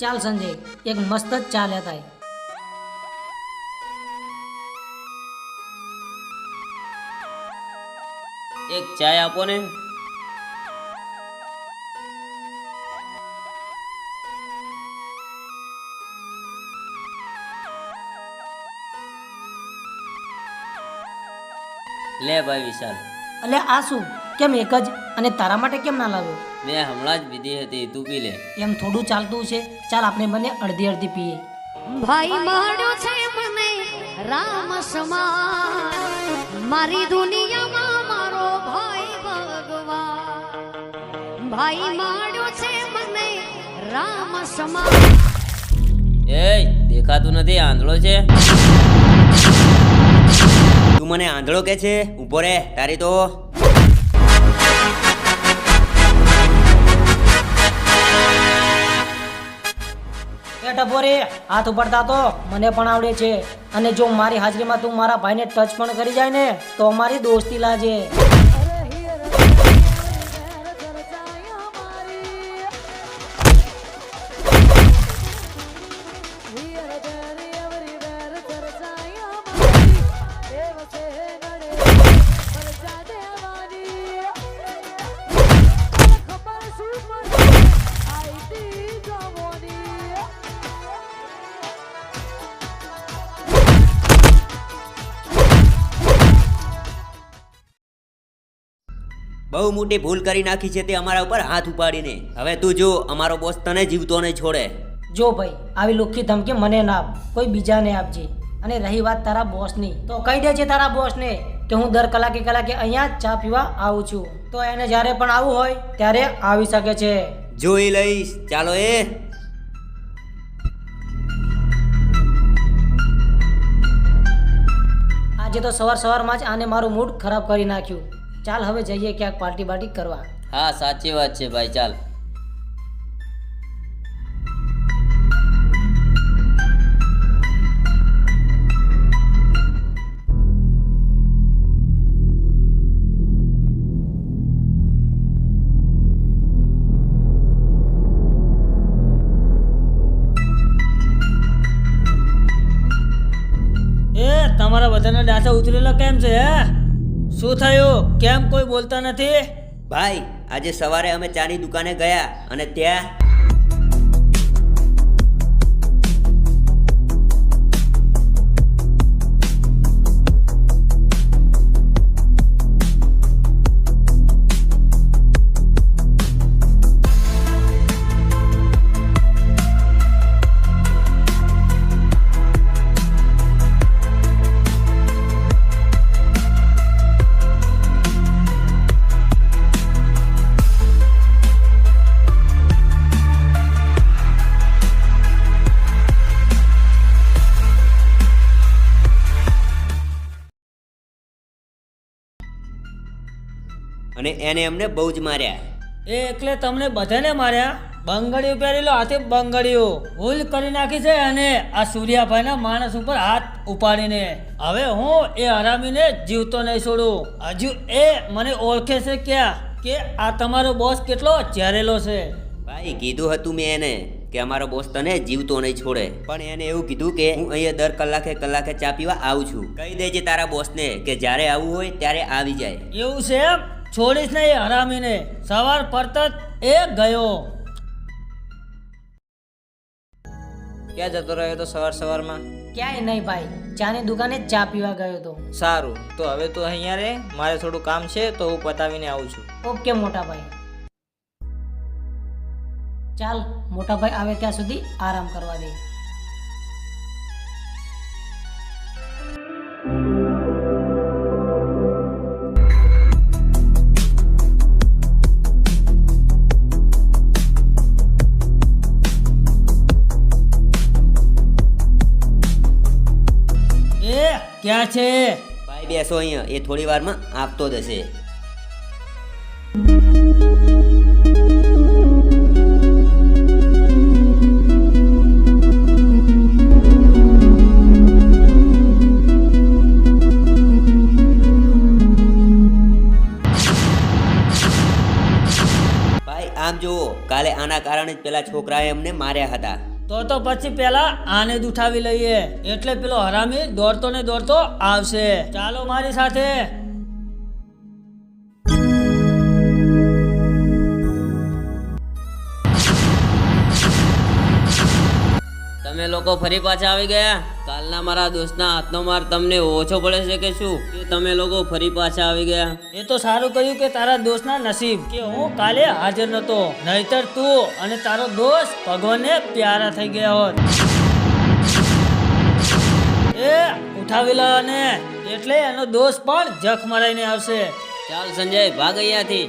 ચાલ સંજય એક મસ્ત જ ચા લેતા એક ચાય આપો ને. લે ભાઈ વિશાલ. અલે આ શું? કેમ એક જ? અને તારા માટે કેમ ના લાવ્યો? મેં હમણાં જ પીધી હતી તું પી લે. એમ થોડું ચાલતું છે. ચાલ આપણે બંને અડધી અડધી પીએ. ભાઈ મળ્યો છે મને રામ સમાન. મારી દુનિયામાં મારો ભાઈ ભગવાન. ભાઈ મળ્યો છે મને રામ સમાન. એ દેખાતું નથી આંધળો છે? તું મને આંધળો કે છે? ઊભો રે તારી તો. એ ટપોરે હાથ ઉપડતા તો મને પણ આવડે છે. અને જો મારી હાજરીમાં તું મારા ભાઈને ટચ પણ કરી જાય ને, તો અમારી દોસ્તી લાજે. બહુ મોટી ભૂલ કરી નાખી છે તે અમારા ઉપર હાથ ઉપાડીને. હવે તું જો અમારો બોસ તને જીવતો નહીં છોડે. જો ભાઈ આવી લુખ્ખી ધમકી મને ના આપ કોઈ બીજાને આપજે. અને રહી વાત તારા બોસની. તો કહી દેજે તારા બોસને કે હું દર કલાકે કલાકે અહીંયા ચા પીવા આવું છું. તો એને જ્યારે પણ આવવું હોય ત્યારે આવી શકે છે. જોઈ લઈશ. ચાલો એ. આજે તો સવાર સવારમાં જ આને મારું મૂડ ખરાબ કરી નાખ્યું. ચાલ હવે જઈએ ક્યાંક પાર્ટી બાર્ટી કરવા. હા સાચી વાત છે ભાઈ ચાલ. એ તમારા બધાના ડાસા ઉતરેલા કેમ છે હે? શું થયું? કેમ કોઈ બોલતા નથી? ભાઈ, આજે સવારે અમે ચાની દુકાને ગયા અને ત્યાં અને એને અમને બહુ જ માર્યા. એ એટલે તમને બધાને માર્યા? બંગડીઓ પહેરેલો હાથે બંગડીઓ ભૂલ કરી નાખી છે અને આ સૂર્યાભાઈના માણસ ઉપર હાથ ઉપાડીને. હવે હું એ હરામીને જીવતો નહીં છોડું. હજુ એ મને ઓળખે છે ક્યાં કે આ તમારો બોસ કેટલો ઝેરેલો છે. ભાઈ કીધું હતું મેં એને કે અમારો બોસ તને જીવતો નહીં છોડે. પણ એને એવું કીધું કે હું અહીંયા દર કલાકે કલાકે ચા પીવા આવું છું. કહી દેજે તારા બોસને કે જ્યારે આવવું હોય ત્યારે આવી જાય. એવું છે એમ? છોડીશ નહીં હરામીને. સવાર પડતા જ એ ગયો. ક્યાં જતો રહ્યો તો સવાર સવારમાં? ક્યાંય નહીં ભાઈ. ચાની દુકાને ચા પીવા ગયો તો. સારું. તો હવે તું અહીંયા રે. મારે થોડું કામ છે તો હું પતાવીને આવું છું. ઓકે મોટા ભાઈ. ચાલ મોટા ભાઈ આવે ત્યાં સુધી આરામ કરવા દે. ક્યાં છે? ભાઈ બેસો અહીંયા. એ થોડી વારમાં આપતો જશે. આમ જુઓ, કાલે આના કારણે જ પેલા છોકરાએ અમને માર્યા હતા. તો તો પછી પેલા આને જ ઉઠાવી લઈએ. એટલે પેલો હરામી દોડતો ને દોડતો આવશે. ચાલો મારી સાથે. લોકો ફરી પાછા આવી ગયા. કાલના મારા દોસ્તના હાથનો માર તમને ઓછો પડે છે કે શું? કે તમે લોકો ફરી પાછા આવી ગયા. એ તો સારું કહ્યું કે તારા દોસ્તના નસીબ કે હું કાલે હાજર નતો. નહીતર તું અને તારો દોસ્ત ભગવાનને પ્યારા થઈ ગયા હોત. એ ઉઠાવી લો ને એટલે એનો દોસ્ત પણ જખ મરાઈને આવશે. ચાલ સંજય ભાગ અહીંયાથી.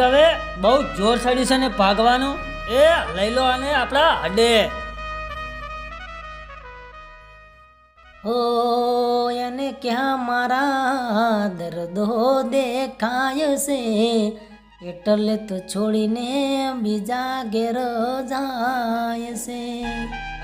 ભાગ હવે બહુ જોર ચડી છે ને ભાગવાનું? એ લઈ લો અને આપણા હડે. હો એને ક્યાં મારા દર્દો દેખાય છે? એટલે તો છોડીને બીજા ઘેર જાય છે.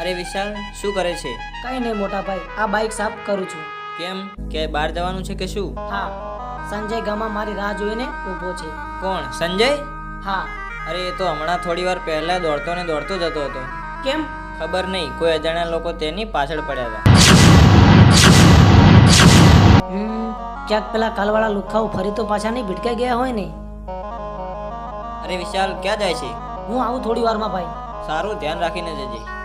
અરે વિશાલ શું કરે છે? કઈ નહીં મોટા ભાઈ આ બાઇક સાફ કરું છું. કેમ? કે બહાર જવાનું છે કે શું? હા. સંજય ગામમાં મારી રાહ જોઈને ઊભો છે. કોણ? સંજય? હા. અરે એ તો હમણાં થોડી વાર પહેલા દોડતો ને દોડતો જતો હતો. કેમ? ખબર નહીં. કોઈ અજાણ્યા લોકો તેની પાછળ પડ્યા હતા. ક્યાંક પેલા કાલવાળા લુખાઓ ફરી તો પાછા નહીં ભીટકાઈ ગયા હોય ને. અરે વિશાલ ક્યાં જાય છે? હું આવું થોડી વારમાં ભાઈ. સારું ધ્યાન રાખીને જજે.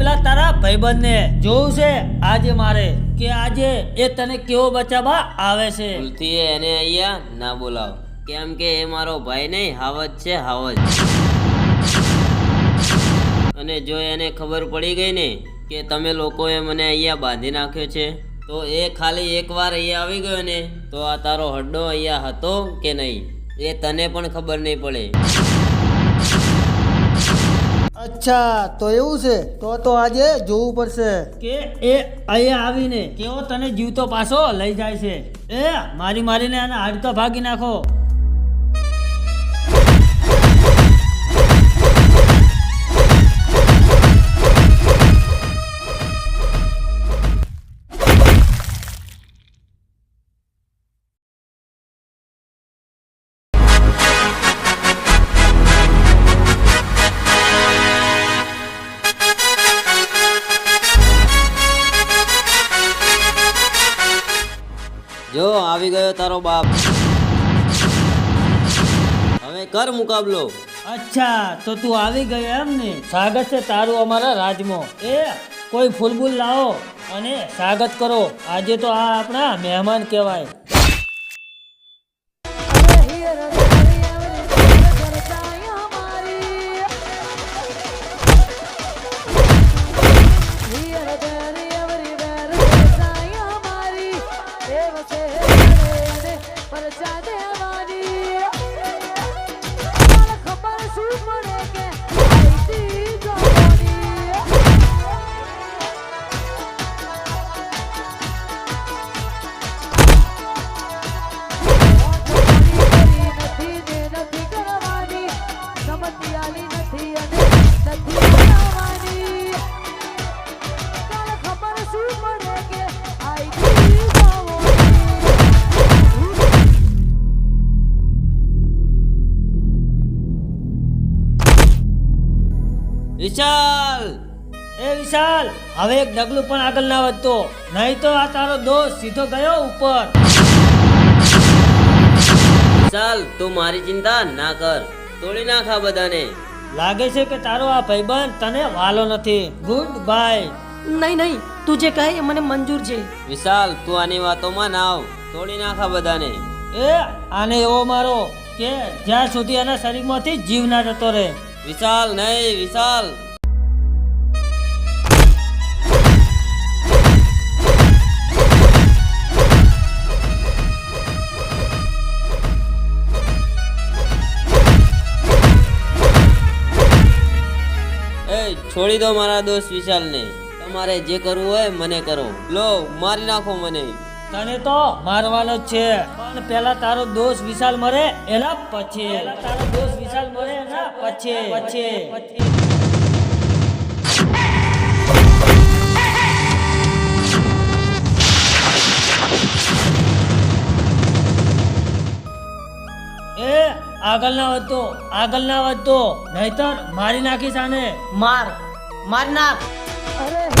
પેલા તારા ભાઈબંધને જોવું છે? આજે મારે કે આજે એ તને કેવો બચાવવા આવે છે? ભૂલથી એને અહીંયા ના બોલાવ. કેમ કે એ મારો ભાઈ નહીં, હાવજ છે, હાવજ. અને જો એને ખબર પડી ગઈ ને કે તમે લોકોએ મને અહીંયા બાંધી નાખ્યો છે, તો એ ખાલી એકવાર અહીંયા આવી ગયો ને, તો આ તારો હડ્ડો અહીંયા હતો કે નહીં? એ તને પણ ખબર નહીં પડે. અચ્છા, તો એવું છે? તો તો આજે જોવું પડશે. કે એ અહીંયા આવીને કેવો તને જીવતો પાછો લઈ જાય છે. એ, મારી મારીને આને હાડકા ભાગી નાખો. આવી ગયો તારો બાપ. હવે કર મુકાબલો. અચ્છા, તો તું આવી ગયો એમ ને સ્વાગત છે તારું અમારા રાજમાં. એ, કોઈ ફૂલબૂલ લાવો અને સ્વાગત કરો. આજે તો આ આપણા મહેમાન કહેવાય. વિશાલ! એ વિશાલ હવે એક ડગલું પણ આગળ ના વધતો. નહીં તો આ તારો દોસ્ત સીધો ગયો ઉપર. વિશાલ તું મારી ચિંતા ના કર. તોડી નાખ આ બધાને. લાગે છે કે તારો આ ભાઈબંધ તને વાલો નથી. Good bye. નહીં નહીં તું જે કહે એ મને મંજૂર છે. વિશાલ તું આની વાતોમાં ના આવ. તોડી નાખા બધાને. એ આને એવો મારો કે જ્યાં સુધી એના શરીરમાંથી જીવ ના જતો રહે. વિશાલ નહીં, વિશાલ. છોડી દો મારા દોસ્ત વિશાલને. તમારે જે કરવું હોય મને કરો. લો, મારી નાખો મને. તને તો મારવાનો જ છે. પણ પેલા તારો દોષ વિશાલ મરે એના પછી. પેલા તારો દોષ વિશાલ મરે એના પછી. પછી. એ આગળ ના વધતો આગળ ના વધતો. નહીતર મારી નાખીશ આને. માર. માર નાખ. અરે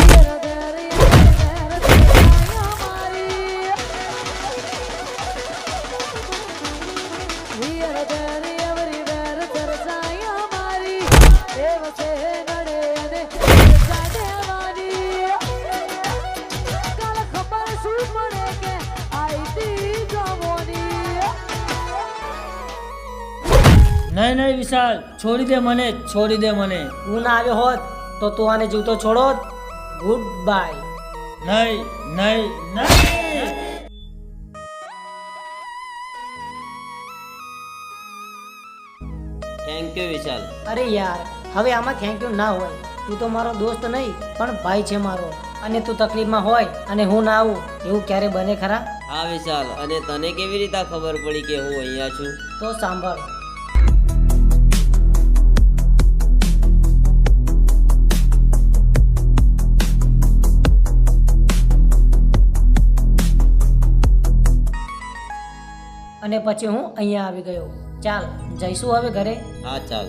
નહીં નહીં વિશાલ છોડી દે મને છોડી દે મને. હું ના આવ્યો હોત તો તું આને જીવતો છોડો ગુડ બાય નહીં નહીં નહીં. Thank you Vishal. અરે યાર હવે આમાં થેન્ક યુ ના હોય. તું તો મારો દોસ્ત નહીં પણ ભાઈ છે મારો. અને તું તકલીફમાં હોય અને હું ના આવું એવું ક્યારે બને ખરા? હા વિશાલ અને તને કેવી રીતે ખબર પડી કે હું અહીંયા છું? તો સાંભળ. અને પછી હું અહીંયા આવી ગયો. ચાલ જઈશું હવે ઘરે? હા ચાલ.